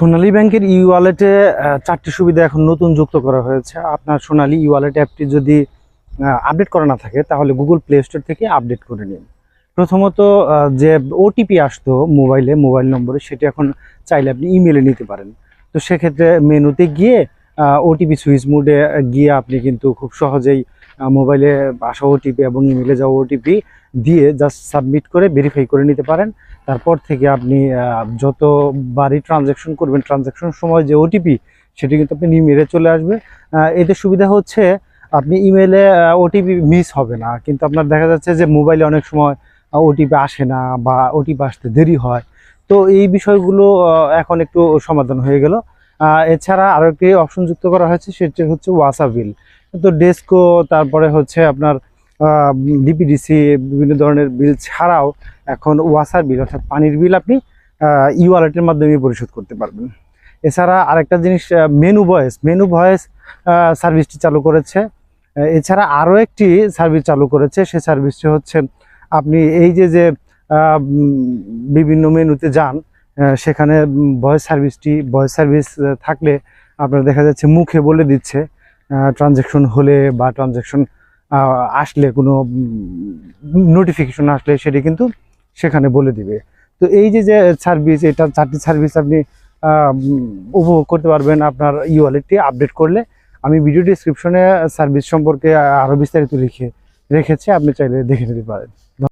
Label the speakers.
Speaker 1: সোনালী ব্যাংকের ই ওয়ালেটে চারটি সুবিধা এখন নতুন যুক্ত করা হয়েছে। আপনার সোনালী ই ওয়ালেট অ্যাপটি যদি আপডেট করা না থাকে, তাহলে গুগল প্লে স্টোর থেকে আপডেট করে নিন। প্রথমত যে ওটিপি আসতো মোবাইলে, মোবাইল নম্বরে, সেটি এখন চাইলে আপনি ইমেলে নিতে পারেন। তো সেক্ষেত্রে মেনুতে গিয়ে ওটিপি সুইচ মোডে গিয়ে আপনি কিন্তু খুব সহজেই মোবাইলে আসা ওটিপি এবং ইমেলে যাওয়া ওটিপি দিয়ে জাস্ট সাবমিট করে ভেরিফাই করে নিতে পারেন। তারপর থেকে আপনি আহ, যতবারই ট্রানজ্যাকশন করবেন ট্রানজ্যাকশন সময় যে ওটিপি সেটি কিন্তু আপনি ইমেলে চলে আসবে। এতে সুবিধা হচ্ছে আপনি ইমেলে ওটিপি মিস হবে না। কিন্তু আপনার দেখা যাচ্ছে যে মোবাইলে অনেক সময় ওটিপি আসে না বা ওটিপি আসতে দেরি হয়। তো এই বিষয়গুলো এখন একটু সমাধান হয়ে গেল। এছাড়া আরও একটি অপশন যুক্ত করা হয়েছে সেটি হচ্ছে ওয়াসা বিল তো ডেস্কো তারপরে হচ্ছে আপনার ডিপিডিসি বিভিন্ন ধরনের বিল ছাড়াও এখন ওয়াসার বিল, অর্থাৎ পানির বিল আপনি ই ওয়ালেটের মাধ্যমে পরিশোধ করতে পারবেন। এছাড়া আরেকটা জিনিস মেনু ভয়েস মেনু ভয়েস সার্ভিসটি চালু করেছে। এছাড়া আরও একটি সার্ভিস চালু করেছে, সে সার্ভিসটি হচ্ছে আপনি এই যে যে বিভিন্ন মেনুতে যান সেখানে ভয়েস সার্ভিসটি ভয়েস সার্ভিস থাকলে আপনার দেখা যাচ্ছে মুখে বলে দিচ্ছে। ট্রানজ্যাকশন হলে বা ট্রানজ্যাকশন আসলে কোনো নোটিফিকেশন আসলে সেটি কিন্তু সেখানে বলে দিবে। তো এই যে যে সার্ভিস এটা চারটি সার্ভিস আপনি উপভোগ করতে পারবেন আপনার ই ওয়ালেটটি আপডেট করলে। আমি ভিডিও ডিসক্রিপশনে সার্ভিস সম্পর্কে আরও বিস্তারিত লিখে, রেখেছি, আপনি চাইলে দেখে নিতে পারেন।